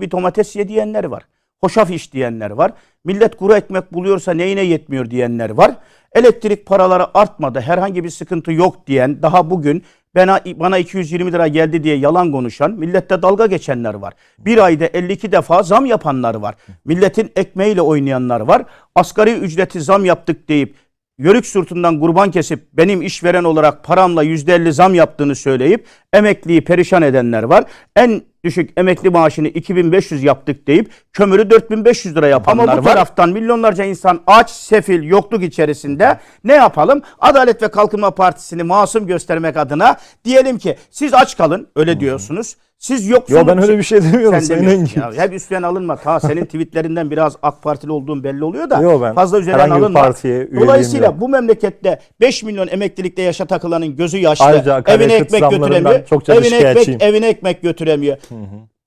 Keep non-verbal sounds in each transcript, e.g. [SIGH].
bir domates ye diyenler var. Hoşaf iş diyenler var. Millet kuru ekmek buluyorsa neyine yetmiyor diyenler var. Elektrik paraları artmadı. Herhangi bir sıkıntı yok diyen daha bugün bana, bana 220 lira geldi diye yalan konuşan, millette dalga geçenler var. Bir ayda 52 defa zam yapanlar var. Milletin ekmeğiyle oynayanlar var. Asgari ücreti zam yaptık deyip yörük sırtından kurban kesip benim işveren olarak paramla %50 zam yaptığını söyleyip emekliyi perişan edenler var. En düşük emekli maaşını 2500 yaptık deyip kömürü 4500 lira yapanlar Ama bu var. taraftan milyonlarca insan aç, sefil, yokluk içerisinde ne yapalım? Adalet ve Kalkınma Partisi'ni masum göstermek adına diyelim ki siz aç kalın öyle diyorsunuz. Siz yoksunuz. Yo ben öyle bir şey demiyorum Sayın Engin. ya. Hep üstüne alınma. Ta senin tweetlerinden biraz AK Partili olduğun belli oluyor da Yo ben fazla üzerine alınma. partiye Dolayısıyla yok. bu memlekette 5 milyon emeklilikte yaşa takılanın gözü yaşlı. Ayrıca evine ekmek götüremiyor. da Evine ekmek, evine ekmek götüremiyor.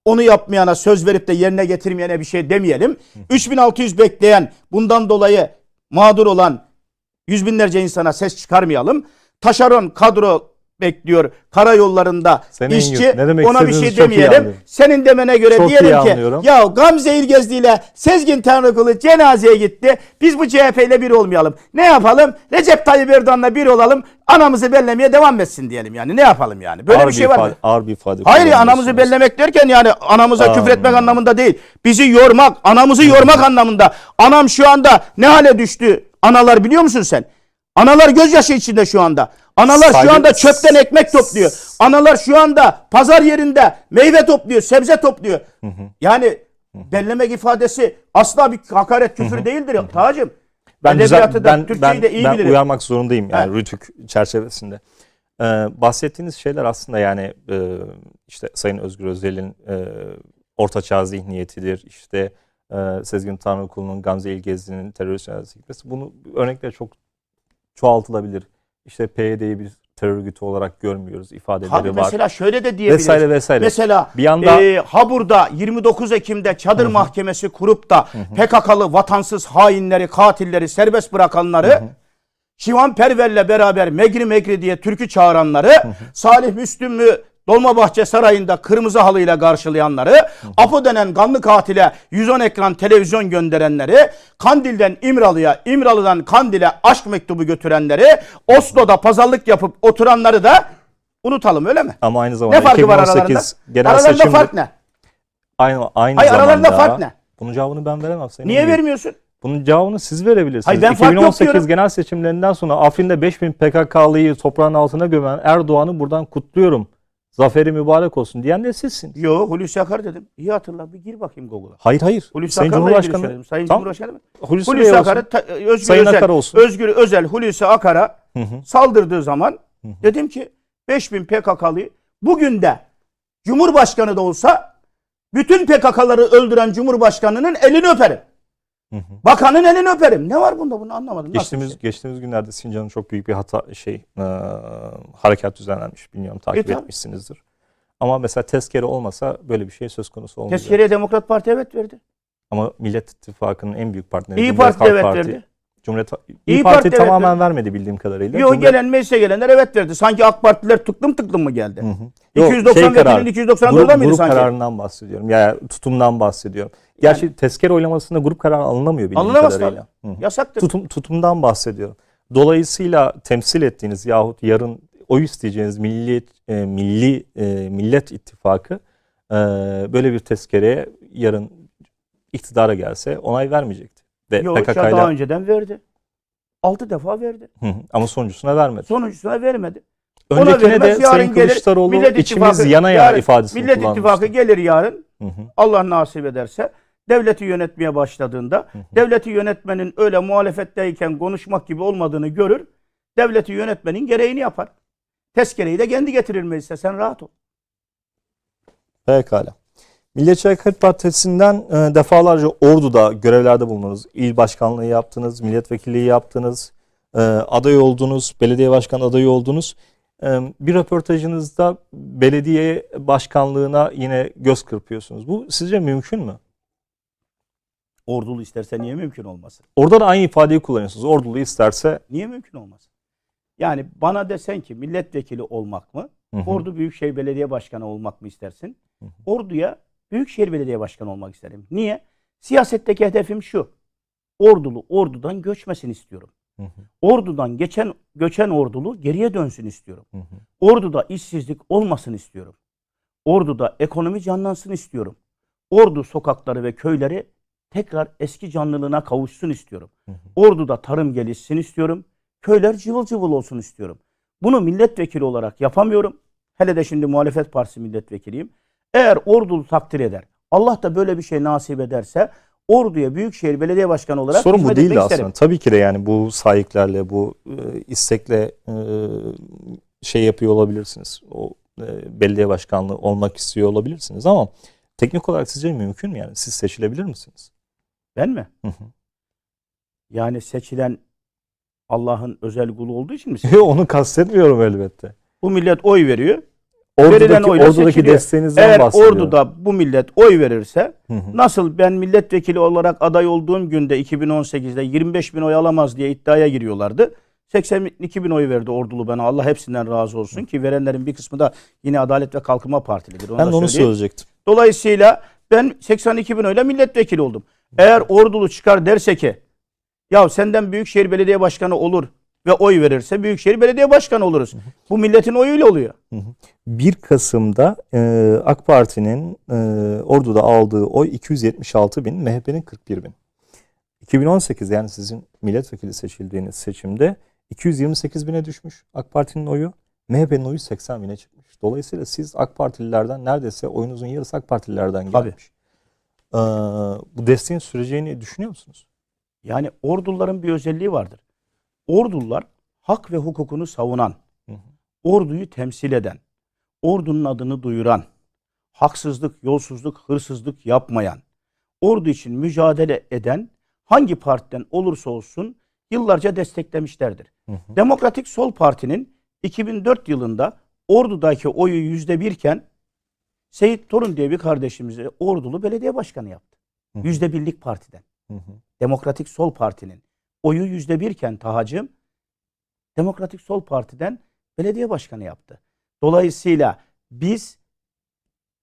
Onu yapmayana söz verip de yerine getirmeyene bir şey demeyelim. 3600 bekleyen bundan dolayı mağdur olan yüz binlerce insana ses çıkarmayalım. Taşeron kadro bekliyor karayollarında Sayın işçi ne demek ona bir şey demeyelim. Senin demene göre Çok diyelim ki anlıyorum. ya Gamze İlgezdi ile Sezgin Tanrıkulu cenazeye gitti. Biz bu CHP ile bir olmayalım. Ne yapalım? Recep Tayyip Erdoğan'la bir olalım. Anamızı bellemeye devam etsin diyelim yani. Ne yapalım yani? Böyle ağır bir şey var mı? ifade, Ağır bir ifade. Hayır anamızı bellemek derken yani anamıza Aa. küfür etmek anlamında değil. Bizi yormak, anamızı yormak anlamında. Anam şu anda ne hale düştü? Analar biliyor musun sen? Analar gözyaşı içinde şu anda. Analar Saygı- şu anda çöpten ekmek topluyor. Analar şu anda pazar yerinde meyve topluyor, sebze topluyor. Yani bellemek ifadesi asla bir hakaret küfür değildir ya Tacım. Ben, güzel, da, ben, Türkçeyi ben, de iyi ben bilirim. uyarmak zorundayım yani He. Rütük çerçevesinde. Ee, bahsettiğiniz şeyler aslında yani e, işte Sayın Özgür Özel'in e, ortaçağ zihniyetidir. İşte e, Sezgin Tanrıkulu'nun Gamze İlgezdi'nin terörist gitmesi. Bunu örnekler çok çoğaltılabilir. İşte PYD'yi bir terör örgütü olarak görmüyoruz ifadeleri Tabii var. mesela şöyle de diyebiliriz. Vesaire vesaire. Mesela Bir yanda- e, Habur'da 29 Ekim'de çadır mahkemesi kurup da PKK'lı vatansız hainleri, katilleri serbest bırakanları Şivan Perver'le beraber Megri Megri diye türkü çağıranları, Salih Müslüm'ü Dolmabahçe Sarayı'nda kırmızı halıyla karşılayanları, Apo denen kanlı katile 110 ekran televizyon gönderenleri, Kandil'den İmralı'ya, İmralı'dan Kandil'e aşk mektubu götürenleri, Oslo'da pazarlık yapıp oturanları da unutalım öyle mi? Ama aynı zamanda Ne farkı var 2018 aralarında? genel aralarında seçimde fark ne? aynı aynı Hayır zamanda aralarında fark ne? Bunun cevabını ben veremem Sayın Niye vermiyorsun? Bunun cevabını siz verebilirsiniz. Hayır, ben fark yok 2018 diyorum. genel seçimlerinden sonra Afrin'de 5000 PKK'lıyı toprağın altına gömen Erdoğan'ı buradan kutluyorum. Zaferi mübarek olsun diyen de sizsiniz. Yo Hulusi Akar dedim. İyi hatırla bir gir bakayım Google'a. Hayır hayır. Hulusi Sayın Akar'la ilgili Cumhurbaşkanı. söyledim. Sayın Tamam. Cumhurbaşkanı? Hulusi, Bey Hulusi olsun. Ta- Özgür Sayın Özel, Akar olsun. Özgür Özel Hulusi Akar'a Hı hı. saldırdığı zaman dedim ki 5000 PKK'lıyı bugün de Cumhurbaşkanı da olsa bütün PKK'ları öldüren Cumhurbaşkanının elini öperim. Hı hı. Bakanın elini öperim. Ne var bunda bunu anlamadım. Nasıl Geçtiğimiz şey? geçtiğimiz günlerde Sincan'ın çok büyük bir hata şey e, harekat düzenlenmiş. Bilmiyorum takip E, tabii. etmişsinizdir. Ama mesela tezkere olmasa böyle bir şey söz konusu olmayacak. Tezkereye Demokrat Parti evet verdi. Ama Millet İttifakı'nın en büyük partneri İyi Parti evet Parti. verdi. Cumhuriyet İyi, İyi Parti, Parti tamamen verdi. vermedi bildiğim kadarıyla. Yok Cumhuriyet- gelen meclise gelenler evet verdi. Sanki AK Partiler tıklım tıklım mı geldi? Hı hı. Yok, 290 şey kararı, 290'ı grup, grup sanki? kararından bahsediyorum. Ya tutumdan bahsediyorum. Gerçi tezkere oylamasında grup kararı alınamıyor bildiğim Alınamaz kadarıyla. Yasaktır. Tutum, tutumdan bahsediyorum. Dolayısıyla temsil ettiğiniz yahut yarın oy isteyeceğiniz milli e, milli e, millet ittifakı e, böyle bir tezkereye yarın iktidara gelse onay vermeyecekti. Ve Yok PKK'yla daha önceden verdi. 6 defa verdi. Hı hı. ama sonuncusuna vermedi. Sonuncusuna vermedi. Öncekine de vermez, Sayın gelir, Kılıçdaroğlu Millet içimiz yana yana ifadesini Millet. İttifakı gelir yarın. Hı hı. Allah nasip ederse devleti yönetmeye başladığında devleti yönetmenin öyle muhalefetteyken konuşmak gibi olmadığını görür. Devleti yönetmenin gereğini yapar. Tezkereyi de kendi getirir meclise. Sen rahat ol. Pekala. Milliyetçi Hareket Partisi'nden e, defalarca Ordu'da görevlerde bulundunuz. İl başkanlığı yaptınız, milletvekilliği yaptınız, e, aday oldunuz, belediye başkan adayı oldunuz. E, bir röportajınızda belediye başkanlığına yine göz kırpıyorsunuz. Bu sizce mümkün mü? Ordulu isterse niye mümkün olmasın? Orada da aynı ifadeyi kullanıyorsunuz. Ordulu isterse Niye mümkün olmasın? Yani bana desen ki milletvekili olmak mı? Hı hı. Ordu Büyükşehir Belediye Başkanı olmak mı istersin? Ordu'ya Büyükşehir Belediye Başkanı olmak isterim. Niye? Siyasetteki hedefim şu. Ordulu ordudan göçmesini istiyorum. Hı hı, Ordudan geçen göçen ordulu geriye dönsün istiyorum. hı hı, Orduda işsizlik olmasın istiyorum. Orduda ekonomi canlansın istiyorum. Ordu sokakları ve köyleri tekrar eski canlılığına kavuşsun istiyorum. hı hı. Orduda tarım gelişsin istiyorum. Köyler cıvıl cıvıl olsun istiyorum. Bunu milletvekili olarak yapamıyorum. Hele de şimdi muhalefet partisi milletvekiliyim. Eğer Ordulu takdir eder, Allah da böyle bir şey nasip ederse Ordu'ya Büyükşehir Belediye Başkanı olarak Sorun bu değil de aslında. isterim. Tabii ki de yani bu sahiplerle, bu e, istekle e, şey yapıyor olabilirsiniz. O e, belediye başkanlığı olmak istiyor olabilirsiniz ama teknik olarak sizce mümkün mü yani? Siz seçilebilir misiniz? Ben mi? Hı hı. Yani seçilen Allah'ın özel kulu olduğu için mi? [LAUGHS] Onu kastetmiyorum elbette. Bu millet oy veriyor. Verilen Ordudaki, oyla ordudaki seçiliyor. desteğinizden Eğer bahsediyorum. orduda bu millet oy verirse Hı hı. nasıl ben milletvekili olarak aday olduğum günde 2018'de 25 bin oy alamaz diye iddiaya giriyorlardı. 82 bin oy verdi ordulu bana. Allah hepsinden razı olsun ki verenlerin bir kısmı da yine Adalet ve Kalkınma Partilidir. Onu Ben onu söyleyeyim. söyleyecektim. Dolayısıyla ben 82 bin oyla milletvekili oldum. Eğer ordulu çıkar derse ki ya senden Büyükşehir Belediye Başkanı olur ve oy verirse Büyükşehir Belediye Başkanı oluruz. Bu milletin oyuyla oluyor. 1 Kasım'da e, AK Parti'nin e, Ordu'da aldığı oy 276 bin, MHP'nin 41 bin. 2018 yani sizin milletvekili seçildiğiniz seçimde 228 bine düşmüş AK Parti'nin oyu. MHP'nin oyu 80 bine çıkmış. Dolayısıyla siz AK Partililerden neredeyse oyunuzun yarısı AK Partililerden Tabii. Ee, bu desteğin süreceğini düşünüyor musunuz? Yani orduların bir özelliği vardır. Ordular hak ve hukukunu savunan, Hı hı. orduyu temsil eden, ordunun adını duyuran, haksızlık, yolsuzluk, hırsızlık yapmayan, ordu için mücadele eden hangi partiden olursa olsun yıllarca desteklemişlerdir. Hı hı. Demokratik Sol Parti'nin 2004 yılında Ordu'daki oyu yüzde birken Seyit Torun diye bir kardeşimizi Ordulu belediye başkanı yaptı. Yüzde birlik partiden. Hı hı. Demokratik Sol Parti'nin oyu yüzde birken Tahacım Demokratik Sol Parti'den belediye başkanı yaptı. Dolayısıyla biz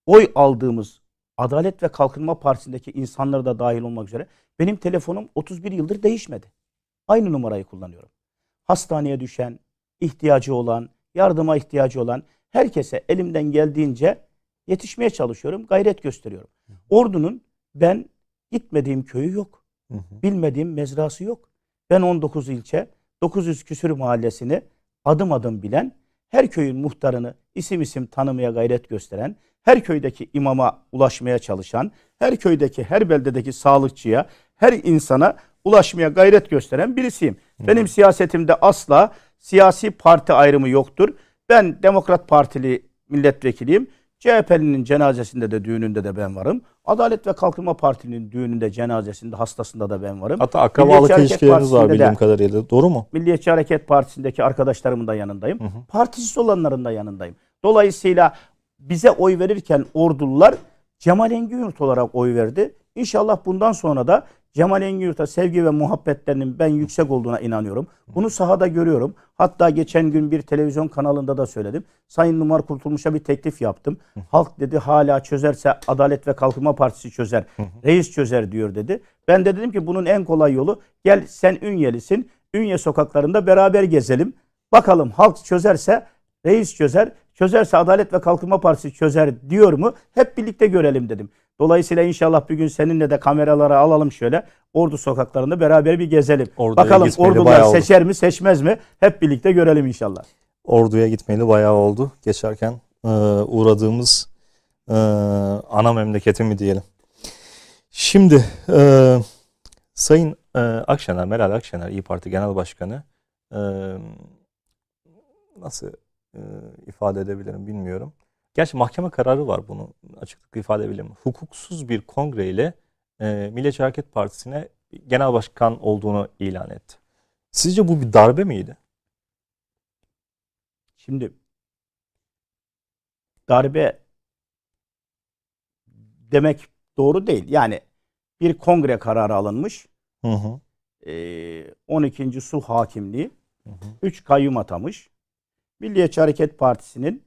oy aldığımız Adalet ve Kalkınma Partisi'ndeki insanları da dahil olmak üzere benim telefonum 31 yıldır değişmedi. Aynı numarayı kullanıyorum. Hastaneye düşen, ihtiyacı olan, yardıma ihtiyacı olan herkese elimden geldiğince yetişmeye çalışıyorum, gayret gösteriyorum. Ordunun ben gitmediğim köyü yok. Hı hı. Bilmediğim mezrası yok. Ben 19 ilçe, 900 küsür mahallesini adım adım bilen, her köyün muhtarını isim isim tanımaya gayret gösteren, her köydeki imama ulaşmaya çalışan, her köydeki, her beldedeki sağlıkçıya, her insana ulaşmaya gayret gösteren birisiyim. Benim siyasetimde asla siyasi parti ayrımı yoktur. Ben Demokrat Partili milletvekiliyim. CHP'linin cenazesinde de düğününde de ben varım. Adalet ve Kalkınma Partisi'nin düğününde, cenazesinde, hastasında da ben varım. Hatta akrabalık ilişkileriniz var bildiğim de- kadarıyla. Doğru mu? Milliyetçi Hareket Partisi'ndeki arkadaşlarımın da yanındayım. Hı hı. Partisiz olanların da yanındayım. Dolayısıyla bize oy verirken ordulular Cemal Engin olarak oy verdi. İnşallah bundan sonra da Cemal Engin sevgi ve muhabbetlerinin ben yüksek olduğuna inanıyorum. Bunu sahada görüyorum. Hatta geçen gün bir televizyon kanalında da söyledim. Sayın Numar Kurtulmuş'a bir teklif yaptım. Halk dedi hala çözerse Adalet ve Kalkınma Partisi çözer. Reis çözer diyor dedi. Ben de dedim ki bunun en kolay yolu gel sen Ünyelisin. Ünye sokaklarında beraber gezelim. Bakalım halk çözerse reis çözer. Çözerse Adalet ve Kalkınma Partisi çözer diyor mu? Hep birlikte görelim dedim. Dolayısıyla inşallah bir gün seninle de kameralara alalım şöyle. Ordu sokaklarında beraber bir gezelim. Orduya Bakalım ordular oldu. seçer mi seçmez mi? Hep birlikte görelim inşallah. Ordu'ya gitmeli bayağı oldu. Geçerken e, uğradığımız e, ana memleketi mi diyelim. Şimdi e, Sayın e, Akşener, Meral Akşener, İyi Parti Genel Başkanı e, nasıl e, ifade edebilirim bilmiyorum. Gerçi mahkeme kararı var bunu açıklıkla ifade edebilirim. Hukuksuz bir kongreyle e, Milliyetçi Hareket Partisi'ne genel başkan olduğunu ilan etti. Sizce bu bir darbe miydi? Şimdi darbe demek doğru değil. Yani bir kongre kararı alınmış. Hı hı. Ee, 12. Sulh Hakimliği Hı hı. 3 kayyum atamış. Milliyetçi Hareket Partisi'nin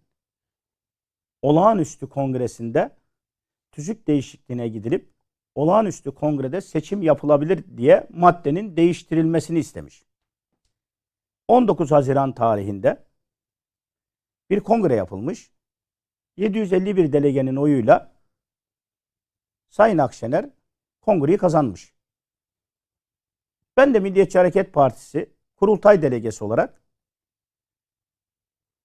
olağanüstü kongresinde tüzük değişikliğine gidilip olağanüstü kongrede seçim yapılabilir diye maddenin değiştirilmesini istemiş. 19 Haziran tarihinde bir kongre yapılmış. 751 delegenin oyuyla Sayın Akşener kongreyi kazanmış. Ben de Milliyetçi Hareket Partisi kurultay delegesi olarak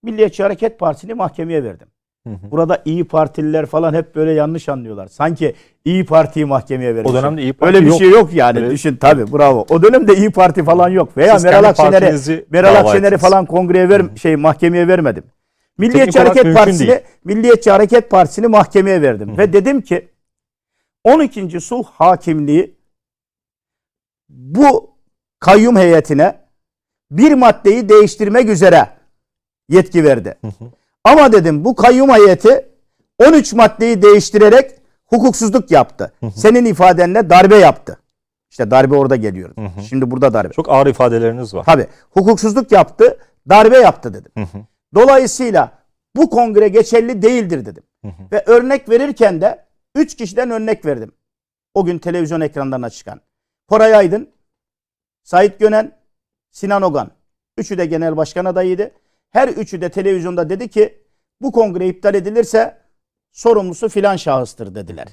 Milliyetçi Hareket Partisi'ni mahkemeye verdim. Hı hı. Burada İyi Partililer falan hep böyle yanlış anlıyorlar. Sanki İyi Parti'yi mahkemeye vermiş. O dönemde İyi Parti Öyle bir yok. şey yok yani. Öyle- Düşün tabii bravo. O dönemde İyi Parti falan yok. Veya Siz Meral partinizi Meral Akşener'i falan kongreye ver şey mahkemeye vermedim. Milliyetçi olarak Hareket Partisi'ni değil. Milliyetçi Hareket Partisi'ni mahkemeye verdim ve dedim ki 12. sulh hakimliği bu kayyum heyetine bir maddeyi değiştirmek üzere yetki verdi. Ama dedim bu kayyum heyeti 13 maddeyi değiştirerek hukuksuzluk yaptı. Senin ifadenle darbe yaptı. İşte darbe orada geliyor. Şimdi burada darbe. Çok ağır ifadeleriniz var. Tabii hukuksuzluk yaptı, darbe yaptı dedim. Hı hı. Dolayısıyla bu kongre geçerli değildir dedim. Ve örnek verirken de 3 kişiden örnek verdim. O gün televizyon ekranlarına çıkan. Koray Aydın, Sait Gönen, Sinan Ogan. Üçü de genel başkan adayıydı. Her üçü de televizyonda dedi ki bu kongre iptal edilirse sorumlusu filan şahıstır dediler.